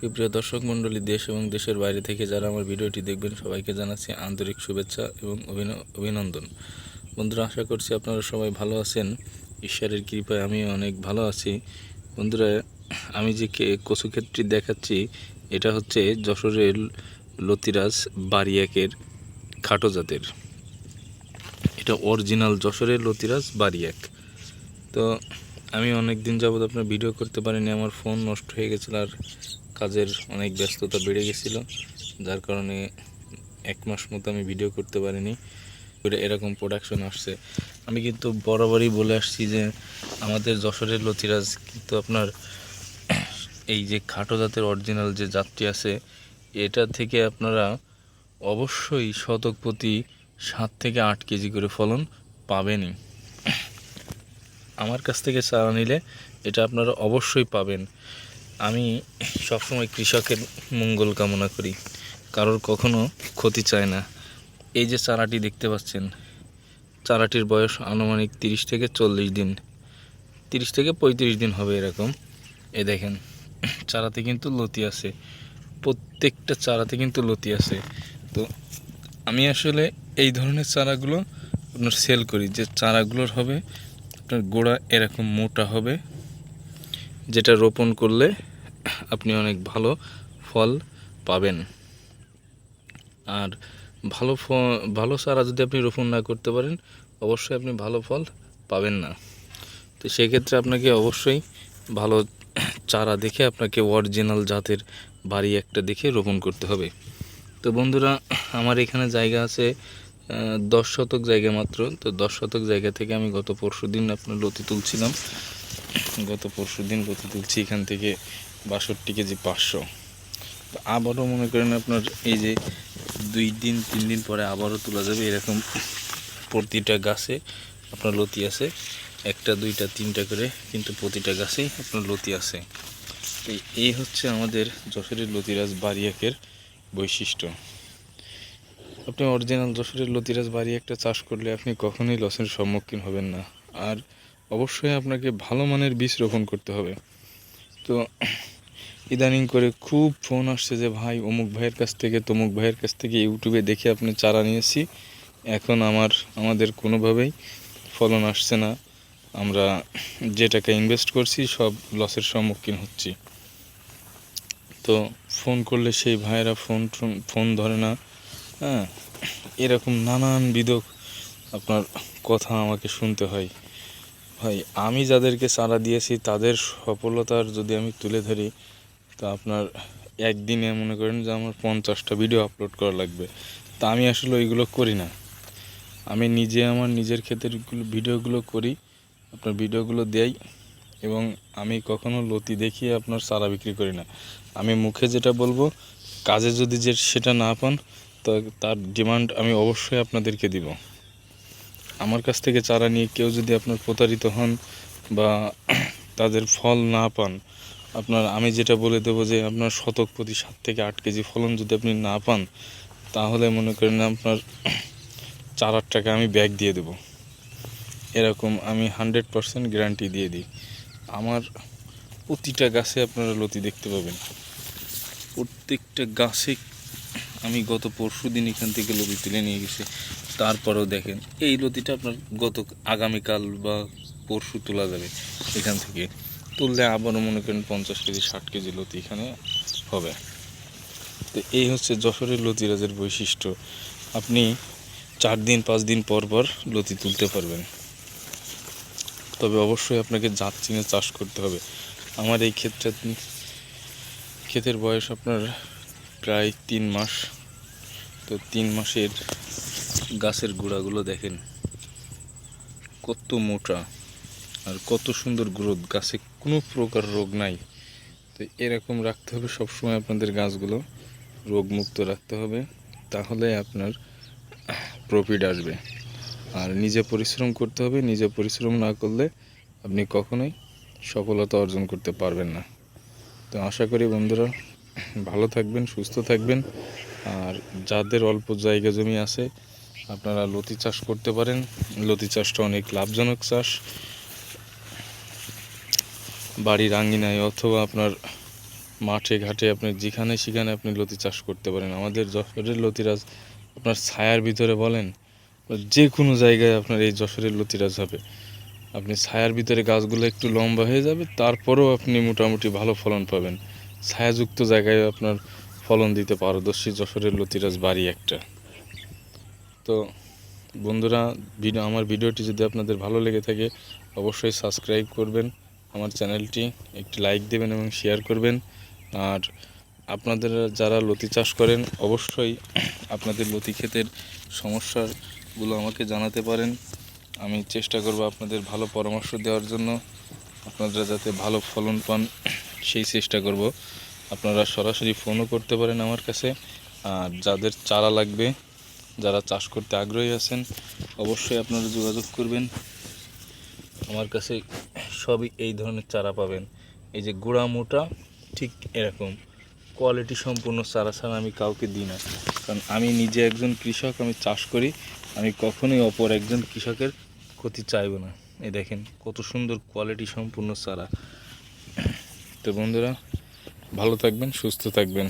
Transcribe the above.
সুপ্রিয় দর্শক মণ্ডলী, দেশ এবং দেশের বাইরে থেকে যারা আমার ভিডিওটি দেখবেন, সবাইকে জানাচ্ছি আন্তরিক শুভেচ্ছা এবং অভিন- অভিনন্দন। বন্ধুরা, আশা করছি আপনারা সবাই ভালো আছেন। ঈশ্বরের কৃপায় আমি অনেক ভালো আছি। বন্ধুরা, আমি যে কে- কচু ক্ষেতটি দেখাচ্ছি, এটা হচ্ছে যশোরের লতিরাজ বারিয়াকের খাটো জাতের। এটা অরিজিনাল যশোরের লতিরাজ বারিয়াক তো আমি অনেক দিন যাবত আপনার ভিডিও করতে পারিনি, আমার ফোন নষ্ট হয়ে গেছিল আর কাজের অনেক ব্যস্ততা বেড়ে গেছিল, যার কারণে এক মাস মতো আমি ভিডিও করতে পারিনি এরকম প্রোডাকশন আসছে। আমি কিন্তু বরাবরই বলে আসছি যে, আমাদের যশোরের লতিরাজ কিন্তু আপনার এই যে খাটো জাতের অরিজিনাল যে জাতটি আছে, এটা থেকে আপনারা অবশ্যই শতক প্রতি সাত থেকে আট কেজি করে ফলন পাবেনই। আমার কাছ থেকে চারা নিলে এটা আপনারা অবশ্যই পাবেন। আমি সবসময় কৃষকের মঙ্গল কামনা করি। কারোর কখনো ক্ষতি চায় না। এই যে চারাটি দেখতে পাচ্ছেন, চারাটির বয়স আনুমানিক তিরিশ থেকে চল্লিশ দিন। তিরিশ থেকে পঁয়ত্রিশ দিন হবে এরকম। এ দেখেন, চারাতে কিন্তু লতি আছে। প্রত্যেকটা চারাতে কিন্তু লতি আছে। তো আমি আসলে এই ধরনের চারাগুলো আপনার সেল করি। যে চারাগুলোর হবে আপনার গোড়া এরকম মোটা হবে, যেটা রোপণ করলে আপনি অনেক ভালো ফল পাবেন। আর ভালো ভালো চারা যদি আপনি রোপণ না করতে পারেন, অবশ্যই আপনি ভালো ফল পাবেন না। তো সেক্ষেত্রে আপনাকে অবশ্যই ভালো চারা দেখে আপনাকে অরিজিনাল জাতের বাড়ি একটা দেখে রোপণ করতে হবে। তো বন্ধুরা, আমার এখানে জায়গা আছে দশ শতক জায়গা মাত্র। তো দশ শতক জায়গা থেকে আমি গত পরশু দিন আপনার লতি তুলছিলাম। গত পরশু দিন লতি তুলছি এখান থেকে বাষট্টি কেজি পাঁচশো। তো আবারও মনে করেন আপনার এই যে দুই দিন, তিন দিন পরে আবারও তোলা যাবে এরকম প্রতিটা গাছে আপনার লতি আছে। একটা, দুইটা, তিনটা করে কিন্তু প্রতিটা গাছেই আপনার লতি আছে। এই হচ্ছে আমাদের যশোরের লতিরাজ বারিয়াকের বৈশিষ্ট্য। আপনি অরিজিনাল যশোরের লতিরাজ বাড়ি একটা চাষ করলে আপনি কখনোই লসের সম্মুখীন হবেন না। আর অবশ্যই আপনাকে ভালো মানের বীজ রোপণ করতে হবে। তো ইদানিং করে খুব ফোন আসছে যে, ভাই, অমুক ভাইয়ের কাছ থেকে, তমুক ভাইয়ের কাছ থেকে ইউটিউবে দেখে আপনি চারা নিয়েছি। এখন আমার, আমাদের কোনোভাবেই ফলন আসছে না। আমরা যে টাকা ইনভেস্ট করছি, সব লসের সম্মুখীন হচ্ছি। তো ফোন করলে সেই ভাইয়েরা ফোন ফোন ধরে না। হ্যাঁ এরকম নানানবিধ আপনার কথা আমাকে শুনতে হয়। ভাই, আমি যাদেরকে চারা দিয়েছি, তাদের সফলতার যদি আমি তুলে ধরি, তা আপনার একদিনে মনে করেন যে আমার পঞ্চাশটা ভিডিও আপলোড করা লাগবে। তা আমি আসলে ওইগুলো করি না। আমি নিজে আমার নিজের ক্ষেতের ভিডিওগুলো করি, আপনার ভিডিওগুলো দেই, এবং আমি কখনো লতি দেখিয়ে আপনার চারা বিক্রি করি না। আমি মুখে যেটা বলব, কাজে যদি যে সেটা না পান তার ডিমান্ড আমি অবশ্যই আপনাদেরকে দিব। আমার কাছ থেকে চারা নিয়ে কেউ যদি আপনার প্রতারিত হন বা তাদের ফল না পান, আপনার আমি যেটা বলে দেবো যে আপনার শতক প্রতি সাত থেকে আট কেজি ফলন যদি আপনি না পান, তাহলে মনে করেন আপনার চারার টাকা আমি ব্যাগ দিয়ে দেবো। এরকম আমি হান্ড্রেড পারসেন্ট গ্যারান্টি দিয়ে দিই। আমার প্রতিটা গাছে আপনারা লতি দেখতে পাবেন। প্রত্যেকটা গাছে আমি গত পরশু দিন এখান থেকে লতি তুলে নিয়ে গেছি। তারপরেও দেখেন, এই লতিটা আপনার গত আগামীকাল বা পরশু তোলা যাবে এখান থেকে। তুললে আবারও মনে করেন পঞ্চাশ কেজি, ষাট কেজি লতি এখানে হবে। তো এই হচ্ছে যশোরের লতিরাজের বৈশিষ্ট্য। আপনি চার দিন, পাঁচ দিন পর পর লতি তুলতে পারবেন। তবে অবশ্যই আপনাকে জাত চিনে চাষ করতে হবে। আমার এই ক্ষেতটা ক্ষেতের বয়স আপনার প্রায় তিন মাস। তো তিন মাসের গাছের গোড়াগুলো দেখেন। কত মোটা আর কত সুন্দর গ্রোথ। গাছে কোনো প্রকার রোগ নাই। তো এরকম রাখতে হবে সবসময় আপনাদের গাছগুলো। রোগমুক্ত রাখতে হবে। তাহলে আপনার প্রফিট আসবে। আর নিজে পরিশ্রম করতে হবে। নিজে পরিশ্রম না করলে আপনি কখনোই সফলতা অর্জন করতে পারবেন না। তো আশা করি বন্ধুরা ভালো থাকবেন, সুস্থ থাকবেন। আর যাদের অল্প জায়গা জমি আছে, আপনারা লতি চাষ করতে পারেন। লতি চাষটা অনেক লাভজনক চাষ। বাড়ির আঙ্গিনায় অথবা আপনার মাঠে, ঘাটে আপনি যেখানে সেখানে আপনি লতি চাষ করতে পারেন। আমাদের যশোরের লতিরাজ আপনার ছায়ার ভিতরে বলেন, যে কোনো জায়গায় আপনার এই যশোরের লতিরাজ হবে। আপনি ছায়ার ভিতরে গাছগুলো একটু লম্বা হয়ে যাবে, তারপরেও আপনি মোটামুটি ভালো ফলন পাবেন। ছায়াযুক্ত জায়গায় আপনার ফলন দিতে পারদর্শী যশোরের লতিরাজ বাড়ি একটা। তো বন্ধুরা, ভিডিও আমার ভিডিওটি যদি আপনাদের ভালো লেগে থাকে, অবশ্যই সাবস্ক্রাইব করবেন, আমার চ্যানেলটি একটি লাইক দেবেন এবং শেয়ার করবেন। আর আপনাদের যারা লতি চাষ করেন, অবশ্যই আপনাদের লতি ক্ষেতের সমস্যাগুলো আমাকে জানাতে পারেন। আমি চেষ্টা করব আপনাদের ভালো পরামর্শ দেওয়ার জন্য। আপনারা যাতে ভালো ফলন পান সেই চেষ্টা করব। আপনারা সরাসরি ফোনও করতে পারেন আমার কাছে। আর যাদের চারা লাগবে, যারা চাষ করতে আগ্রহী আছেন, অবশ্যই আপনারা যোগাযোগ করবেন। আমার কাছে সবই এই ধরনের চারা পাবেন। এই যে গোড়া মোটা, ঠিক এরকম। কোয়ালিটি সম্পূর্ণ চারা ছাড়া আমি কাউকে দিই না। কারণ আমি নিজে একজন কৃষক, আমি চাষ করি। আমি কখনোই অপর একজন কৃষকের ক্ষতি চাইব না। এই দেখেন, কত সুন্দর কোয়ালিটি সম্পূর্ণ চারা। তো বন্ধুরা ভালো থাকবেন সুস্থ থাকবেন।